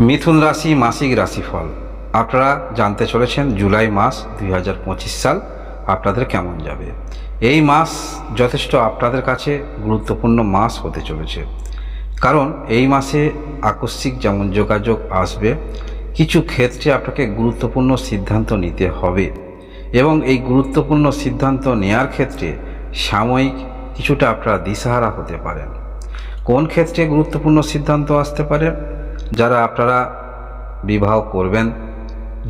মিথুন রাশি, মাসিক রাশিফল। আপনারা জানতে চলেছেন জুলাই মাস দুই হাজার পঁচিশ সাল আপনাদের কেমন যাবে। এই মাস যথেষ্ট আপনাদের কাছে গুরুত্বপূর্ণ মাস হতে চলেছে। কারণ এই মাসে আকস্মিক যেমন যোগাযোগ আসবে, কিছু ক্ষেত্রে আপনাকে গুরুত্বপূর্ণ সিদ্ধান্ত নিতে হবে। এবং এই গুরুত্বপূর্ণ সিদ্ধান্ত নেয়ার ক্ষেত্রে সাময়িক কিছুটা আপনারা দিশাহারা হতে পারেন। কোন ক্ষেত্রে গুরুত্বপূর্ণ সিদ্ধান্ত আসতে পারে? যারা আপনারা বিবাহ করবেন,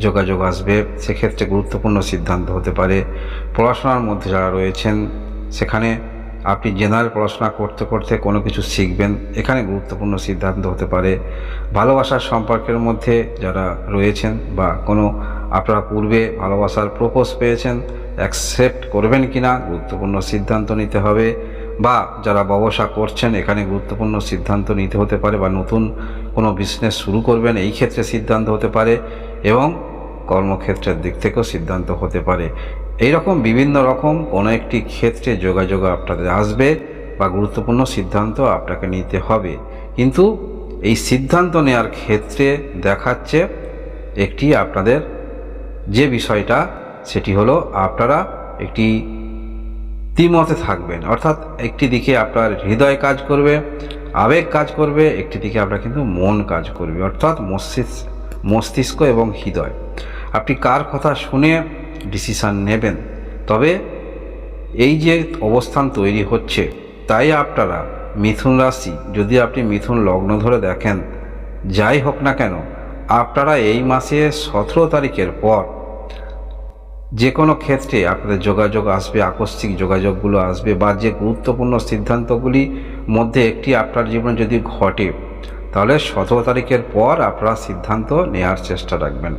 যোগাযোগ আসবে, সেক্ষেত্রে গুরুত্বপূর্ণ সিদ্ধান্ত হতে পারে। পড়াশোনার মধ্যে যারা রয়েছেন, সেখানে আপনি জেনারেল পড়াশোনা করতে করতে কোনো কিছু শিখবেন, এখানে গুরুত্বপূর্ণ সিদ্ধান্ত হতে পারে। ভালোবাসার সম্পর্কের মধ্যে যারা রয়েছেন বা কোনো আপনারা পূর্বে ভালোবাসার প্রপোজ পেয়েছেন অ্যাকসেপ্ট করবেন কি না গুরুত্বপূর্ণ সিদ্ধান্ত নিতে হবে। বা যারা ব্যবসা করছেন, এখানে গুরুত্বপূর্ণ সিদ্ধান্ত নিতে হতে পারে বা নতুন কোনো বিজনেস শুরু করবেন, এই ক্ষেত্রে সিদ্ধান্ত হতে পারে এবং কর্মক্ষেত্রের দিক থেকেও সিদ্ধান্ত হতে পারে। এই রকম বিভিন্ন রকম কোনো একটি ক্ষেত্রে যোগাযোগ আপনাদের আসবে বা গুরুত্বপূর্ণ সিদ্ধান্ত আপনাকে নিতে হবে। কিন্তু এই সিদ্ধান্ত নেওয়ার ক্ষেত্রে দেখাচ্ছে একটি আপনাদের যে বিষয়টা, সেটি হলো আপনারা একটি দ্বিমতে থাকবেন। অর্থাৎ একটি দিকে আপনার হৃদয় কাজ করবে, আবেগ কাজ করবে, একটি দিকে আপনার কিন্তু মন কাজ করবে। অর্থাৎ মস্তিষ্ক মস্তিষ্ক এবং হৃদয়। আপনি কার কথা শুনে ডিসিশান নেবেন? তবে এই যে অবস্থান তৈরি হচ্ছে, তাই আপনারা মিথুন রাশি, যদি আপনি মিথুন লগ্ন ধরে দেখেন, যাই হোক না কেন, আপনারা এই মাসে সতেরো তারিখের পর যে কোনো ক্ষেত্রে আপনাদের যোগাযোগ আসবে, আকস্মিক যোগাযোগগুলো আসবে বা যে গুরুত্বপূর্ণ সিদ্ধান্তগুলি মধ্যে একটি আপনার জীবনে যদি ঘটে, তাহলে সতেরো তারিখের পর আপনারা সিদ্ধান্ত নেওয়ার চেষ্টা রাখবেন।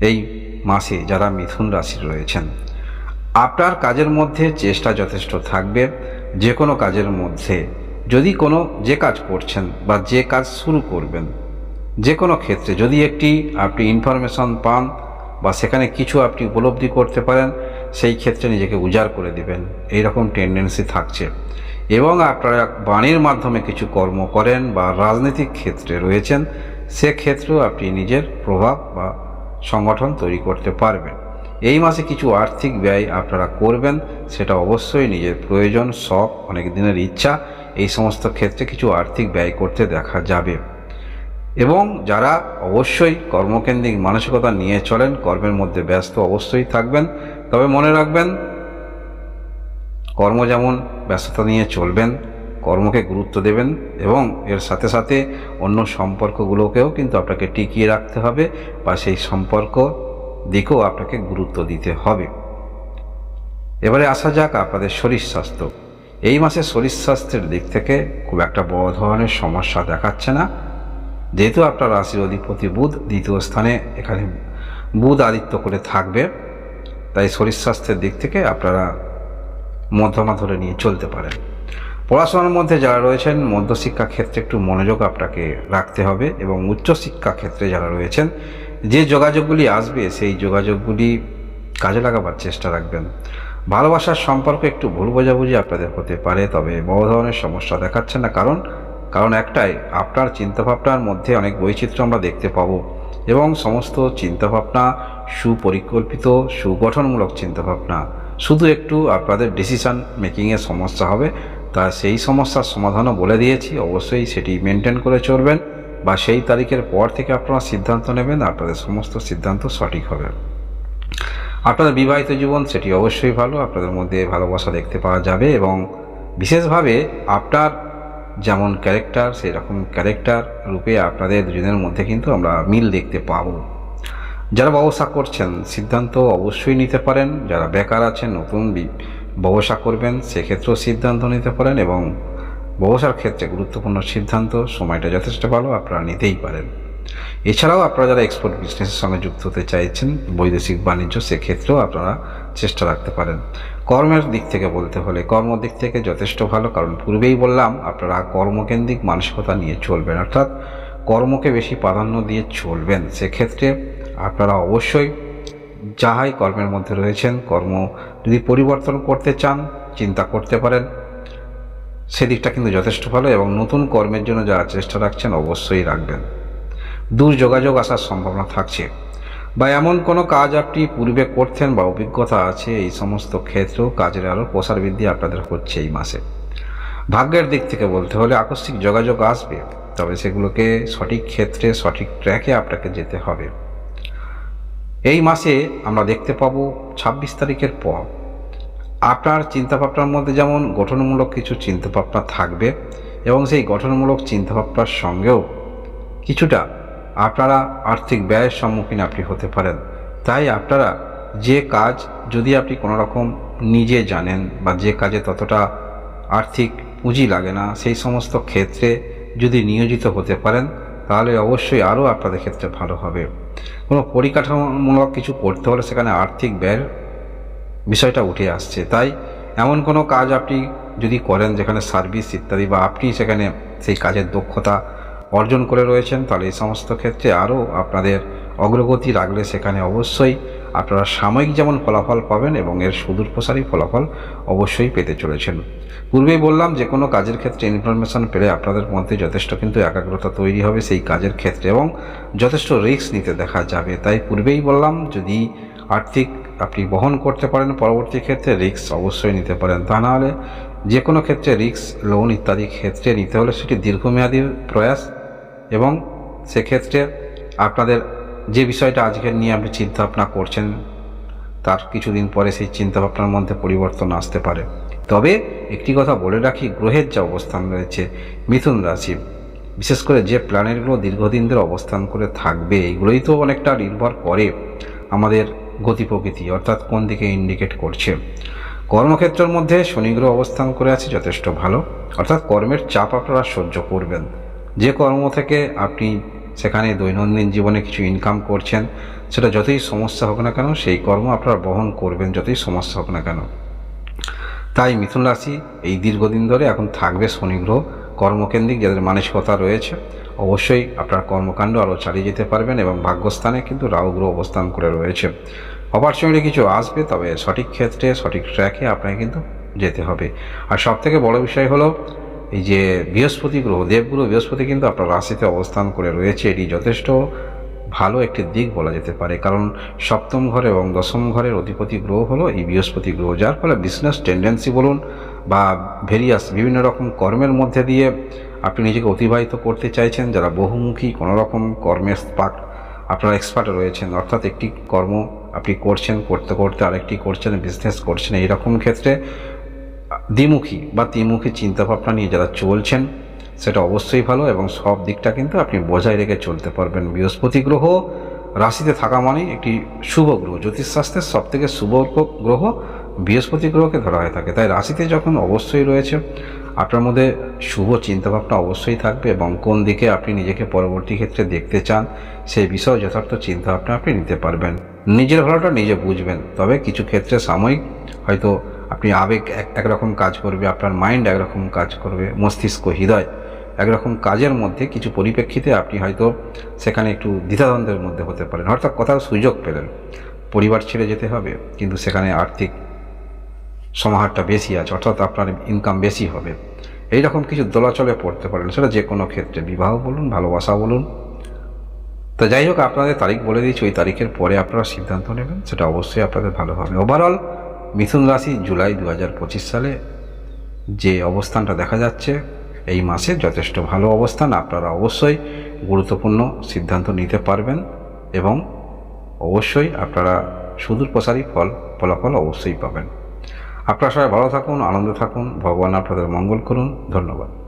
এই মাসে যারা মিথুন রাশির রয়েছেন, আপনার কাজের মধ্যে চেষ্টা যথেষ্ট থাকবে। যে কোনো কাজের মধ্যে যদি কোনো, যে কাজ করছেন বা যে কাজ শুরু করবেন যে কোনো ক্ষেত্রে যদি একটি আপনি ইনফরমেশন পান বা সেখানে কিছু আপনি উপলব্ধি করতে পারেন, সেই ক্ষেত্রে নিজেকে উজাড় করে দিবেন। এই রকম টেন্ডেন্সি থাকছে। এবং আপনারা বাণীর মাধ্যমে কিছু কর্ম করেন বা রাজনৈতিক ক্ষেত্রে রয়েছেন, সেক্ষেত্রেও আপনি নিজের প্রভাব বা সংগঠন তৈরি করতে পারবেন। এই মাসে কিছু আর্থিক ব্যয় আপনারা করবেন, সেটা অবশ্যই নিজের প্রয়োজন, শখ, অনেক দিনের ইচ্ছা, এই সমস্ত ক্ষেত্রে কিছু আর্থিক ব্যয় করতে দেখা যাবে। এবং যারা অবশ্যই কর্মকেন্দ্রিক মানসিকতা নিয়ে চলেন, কর্মের মধ্যে ব্যস্ত অবশ্যই থাকবেন। তবে মনে রাখবেন, কর্ম যেমন ব্যস্ততা নিয়ে চলবেন, কর্মকে গুরুত্ব দেবেন এবং এর সাথে সাথে অন্য সম্পর্কগুলোকেও কিন্তু আপনাকে টিকিয়ে রাখতে হবে বা সেই সম্পর্ক দিকেও আপনাকে গুরুত্ব দিতে হবে। এবারে আসা যাক আপনাদের শরীর স্বাস্থ্য। এই মাসে শরীর স্বাস্থ্যের দিক থেকে খুব একটা বড় ধরনের সমস্যা দেখাচ্ছে না। যেহেতু আপনার রাশির অধিপতি বুধ, দ্বিতীয় স্থানে এখানে বুধ আদিত্য করে থাকবে, তাই শরীর স্বাস্থ্যের দিক থেকে আপনারা মধ্যমা ধরে নিয়ে চলতে পারেন। পড়াশোনার মধ্যে যারা রয়েছেন, মধ্যশিক্ষা ক্ষেত্রে একটু মনোযোগ আপনাকে রাখতে হবে এবং উচ্চশিক্ষা ক্ষেত্রে যারা রয়েছেন, যে যোগাযোগগুলি আসবে, সেই যোগাযোগগুলি কাজে লাগাবার চেষ্টা রাখবেন। ভালোবাসার সম্পর্ক একটু ভুল বোঝাবুঝি আপনাদের হতে পারে, তবে বড় ধরনের সমস্যা দেখাচ্ছে না, কারণ কারণ একটাই, আপনার চিন্তাভাবনার মধ্যে অনেক বৈচিত্র্য আমরা দেখতে পাবো এবং সমস্ত চিন্তাভাবনা সুপরিকল্পিত, সুগঠনমূলক চিন্তাভাবনা। শুধু একটু আপনাদের ডিসিশান মেকিংয়ের সমস্যা হবে, তা সেই সমস্যার সমাধানও বলে দিয়েছি, অবশ্যই সেটি মেনটেন করে চলবেন বা সেই তারিখের পর থেকে আপনারা সিদ্ধান্ত নেবেন, আপনাদের সমস্ত সিদ্ধান্ত সঠিক হবে। আপনাদের বিবাহিত জীবন সেটি অবশ্যই ভালো, আপনাদের মধ্যে ভালোবাসা দেখতে পাওয়া যাবে এবং বিশেষভাবে আপনার যেমন ক্যারেক্টার সেই রকম ক্যারেক্টার রূপে আপনাদের দুজনের মধ্যে কিন্তু আমরা মিল দেখতে পাব। যারা ব্যবসা করছেন, সিদ্ধান্ত অবশ্যই নিতে পারেন। যারা বেকার আছেন, নতুন ব্যবসা করবেন, সেক্ষেত্রেও সিদ্ধান্ত নিতে পারেন এবং ব্যবসার ক্ষেত্রে গুরুত্বপূর্ণ সিদ্ধান্ত, সময়টা যথেষ্ট ভালো আপনারা নিতেই পারেন। এছাড়াও আপনারা যারা এক্সপোর্ট বিজনেসের সঙ্গে যুক্ত হতে চাইছেন, বৈদেশিক বাণিজ্য, সেক্ষেত্রেও আপনারা চেষ্টা রাখতে পারেন। কর্মের দিক থেকে বলতে হলে কর্ম দিক থেকে যথেষ্ট ভালো, কারণ পূর্বেই বললাম, আপনারা কর্মকেন্দ্রিক মানসিকতা নিয়ে চলবেন, অর্থাৎ কর্মকে বেশি প্রাধান্য দিয়ে চলবেন। সেক্ষেত্রে আপনারা অবশ্যই যাহাই কর্মের মধ্যে রয়েছেন, কর্ম যদি পরিবর্তন করতে চান, চিন্তা করতে পারেন। সেদিকটা কিন্তু যথেষ্ট ভালো এবং নতুন কর্মের জন্য যারা চেষ্টা রাখছেন, অবশ্যই রাখবেন। দূর যোগাযোগ আসার সম্ভাবনা থাকছে। বা এমন কোনো কাজ আপনি পূর্বে করতেন বা অভিজ্ঞতা আছে, এই সমস্ত ক্ষেত্রেও কাজের আরও প্রসার বৃদ্ধি আপনাদের হচ্ছে এই মাসে। ভাগ্যের দিক থেকে বলতে হলে আকস্মিক যোগাযোগ আসবে, তবে সেগুলোকে সঠিক ক্ষেত্রে, সঠিক ট্র্যাকে আপনাকে যেতে হবে। এই মাসে আমরা দেখতে পাব ছাব্বিশ তারিখের পর আপনার চিন্তাভাবনার মধ্যে যেমন গঠনমূলক কিছু চিন্তাভাবনা থাকবে এবং সেই গঠনমূলক চিন্তাভাবনার সঙ্গেও কিছুটা আপনারা আর্থিক ব্যয়ের সম্মুখীন আপনি হতে পারেন। তাই আপনারা যে কাজ যদি আপনি কোনো রকম নিজে জানেন বা যে কাজে ততটা আর্থিক পুঁজি লাগে না, সেই সমস্ত ক্ষেত্রে যদি নিয়োজিত হতে পারেন, তাহলে অবশ্যই আরও আপনাদের ক্ষেত্রে ভালো হবে। কোনো পরিকাঠামোমূলক কিছু করতে হলে সেখানে আর্থিক ব্যয়ের বিষয়টা উঠে আসছে। তাই এমন কোনো কাজ আপনি যদি করেন যেখানে সার্ভিস ইত্যাদি বা আপনি সেখানে সেই কাজের দক্ষতা অর্জন করে রয়েছেন, তাহলে এই সমস্ত ক্ষেত্রে আরও আপনাদের অগ্রগতি রাখলে সেখানে অবশ্যই আপনারা সাময়িক যেমন ফলাফল পাবেন এবং এর সুদূর প্রসারী ফলাফল অবশ্যই পেতে চলেছেন। পূর্বেই বললাম যে কোনো কাজের ক্ষেত্রে ইনফরমেশন পেলে আপনাদের মধ্যে যথেষ্ট কিন্তু একাগ্রতা তৈরি হবে সেই কাজের ক্ষেত্রে এবং যথেষ্ট রিস্ক নিতে দেখা যাবে। তাই পূর্বেই বললাম, যদি আর্থিক আপনি বহন করতে পারেন পরবর্তী ক্ষেত্রে রিস্ক অবশ্যই নিতে পারেন। তা নাহলে যে কোনো ক্ষেত্রে রিস্ক লোন ইত্যাদি ক্ষেত্রে নিতে হলে সেটি দীর্ঘমেয়াদী প্রয়াস। এবং সেক্ষেত্রে আপনাদের যে বিষয়টা আজকের নিয়ে আপনি চিন্তা ভাবনা করছেন, তার কিছুদিন পরে সেই চিন্তাভাবনার মধ্যে পরিবর্তন আসতে পারে। তবে একটি কথা বলে রাখি, গ্রহের যে অবস্থান রয়েছে, মিথুন রাশি, বিশেষ করে যে প্ল্যানেটগুলো দীর্ঘদিন ধরে অবস্থান করে থাকবে, এইগুলোই তো অনেকটা নির্ভর করে আমাদের গতি প্রকৃতি, অর্থাৎ কোন দিকে ইন্ডিকেট করছে। কর্মক্ষেত্রের মধ্যে শনি গ্রহ অবস্থান করে আছে, যথেষ্ট ভালো। অর্থাৎ কর্মের চাপ আপনারা সহ্য করবেন। যে কর্ম থেকে আপনি সেখানে দৈনন্দিন জীবনে কিছু ইনকাম করছেন, সেটা যতই সমস্যা হোক না কেন, সেই কর্ম আপনারা বহন করবেন যতই সমস্যা হোক না কেন। তাই মিথুন রাশি এই দীর্ঘদিন ধরে এখন থাকবে শনি গ্রহ কর্মকেন্দ্রিক, যাদের মানসিকতা রয়েছে। অবশ্যই আপনার কর্মকাণ্ড আরও চালিয়ে যেতে পারবেন এবং ভাগ্যস্থানে কিন্তু রাহু গ্রহ অবস্থান করে রয়েছে। অপরচুনিটি কিছু আসবে, তবে সঠিক ক্ষেত্রে, সঠিক ট্র্যাকে আপনাকে কিন্তু যেতে হবে। আর সব থেকে বড় বিষয় হলো এই যে বৃহস্পতি গ্রহ দেবগুরু বৃহস্পতি কিন্তু আপনার রাশিতে অবস্থান করে রয়েছে। এটি যথেষ্ট ভালো একটি দিক বলা যেতে পারে। কারণ সপ্তম ঘর এবং দশম ঘরের অধিপতি গ্রহ হলো এই বৃহস্পতি গ্রহ, যার ফলে বিজনেস টেন্ডেন্সি বলুন বা ভেরিয়াস বিভিন্ন রকম কর্মের মধ্যে দিয়ে আপনি নিজেকে অতিবাহিত করতে চাইছেন, যারা বহুমুখী কোনো রকম কর্মের পাক আপনারা এক্সপার্ট রয়েছেন। অর্থাৎ একটি কর্ম আপনি করছেন, করতে করতে আরেকটি করছেন বিজনেস করছেন। এইরকম ক্ষেত্রে দ্বিমুখী বা ত্রিমুখী চিন্তাভাবনা নিয়ে যারা চলছেন, সেটা অবশ্যই ভালো এবং সব দিকটা কিন্তু আপনি বজায় রেখে চলতে পারবেন। বৃহস্পতি গ্রহ রাশিতে থাকা মানেই একটি শুভ গ্রহ। জ্যোতিষশাস্ত্রের সব থেকে শুভ গ্রহ বৃহস্পতি গ্রহকে ধরা হয়ে থাকে। তাই রাশিতে যখন অবশ্যই রয়েছে, আপনার মধ্যে শুভ চিন্তাভাবনা অবশ্যই থাকবে এবং কোন দিকে আপনি নিজেকে পরবর্তী ক্ষেত্রে দেখতে চান, সেই বিষয়ে যথার্থ চিন্তাভাবনা আপনি নিতে পারবেন। নিজের ভালোটা নিজে বুঝবেন। তবে কিছু ক্ষেত্রে সাময়িক হয়তো আপনি আবেগ এক একরকম কাজ করবে, আপনার মাইন্ড একরকম কাজ করবে, মস্তিষ্ক, হৃদয় একরকম কাজের মধ্যে কিছু পরিপ্রেক্ষিতে আপনি হয়তো সেখানে একটু দ্বিধাদ্বন্দ্বের মধ্যে হতে পারেন। অর্থাৎ কোথাও সুযোগ পেলেন। পরিবার ছেড়ে যেতে হবে, কিন্তু সেখানে আর্থিক সমাহারটা বেশি আছে, অর্থাৎ আপনার ইনকাম বেশি হবে। এই রকম কিছু দোলাচলে পড়তে পারেন, সেটা যে কোনো ক্ষেত্রে। বিবাহ বলুন, ভালোবাসা বলুন। তো যাই হোক, আপনাদের তারিখ বলে দিয়েছি, ওই তারিখের পরে আপনারা সিদ্ধান্ত নেবেন, সেটা অবশ্যই আপনাদের ভালো হবে। ওভারঅল মিথুন রাশি জুলাই দু হাজার পঁচিশ সালে। যে অবস্থানটা দেখা যাচ্ছে, এই মাসে যথেষ্ট ভালো অবস্থান। আপনারা অবশ্যই গুরুত্বপূর্ণ সিদ্ধান্ত নিতে পারবেন এবং অবশ্যই আপনারা সুদূর প্রসারী ফল, ফলাফল অবশ্যই পাবেন। আপনারা সবাই ভালো থাকুন, আনন্দে থাকুন। ভগবান আপনাদের মঙ্গল করুন। ধন্যবাদ।